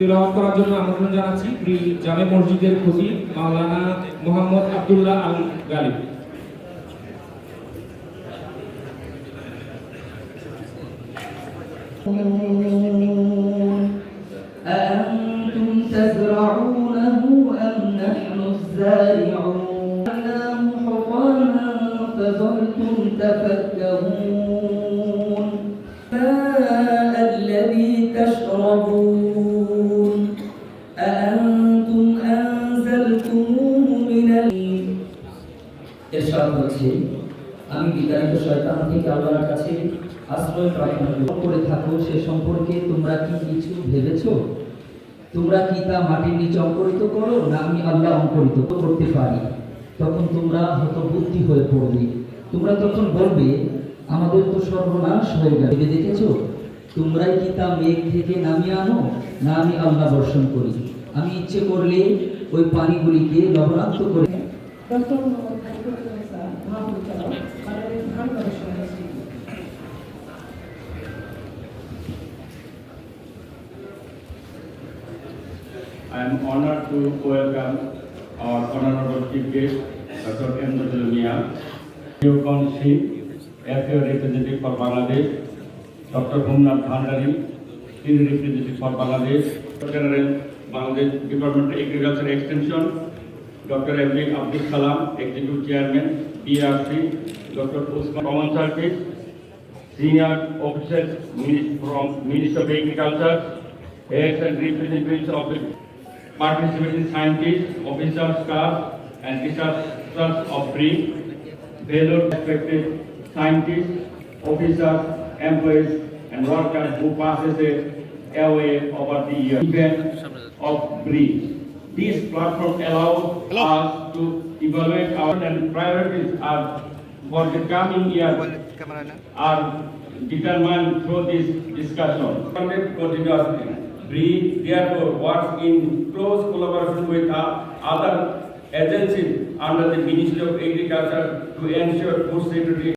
তিলাওয়াত করার জন্য আমন্ত্রণ জানাচ্ছি প্রি জামে মসজিদের খতিব মাওলানা মোহাম্মদ আব্দুল্লাহ আল গালিব أأنتم تزرعونه أم نحن الزارعون جعلناه حطاما فظلتم تفكهون ماء الذي تشربون আমি বিতাড়িত আল্লাহ অঙ্কুরিত করতে পারি? তখন তোমরা হতবুদ্ধি হয়ে পড়বে। তোমরা তখন বলবে, আমাদের তো সর্বনাশ হয়ে গেল। দেখেছ? তোমরাই কি তা মেঘ থেকে নামিয়ে আনো, না আমি আল্লাহ বর্ষণ করি। আমি ইচ্ছে করলে ওই পানিগুলিকে লবণাক্ত করে I am honored to welcome our honorable chief guest, Dr. M. Mia, Yukon Singh, AFIO representative for Bangladesh, Dr. Humnat Bhandari, senior representative for Bangladesh, General Bangladesh department agriculture extension doctor M D Abdul Salam executive chairman PRC doctor Osman common service senior officer from minister of agriculture heads and representatives of the participating scientists, officers, staff and researchers of BRIC, fellow respected scientists, officers, employees and workers who passes a away over the. Event of BRIC. This platform allows us to evaluate our and priorities are for the coming year are determined through this discussion. Continuously. We therefore work in close collaboration with other agencies under the Ministry of Agriculture to ensure food security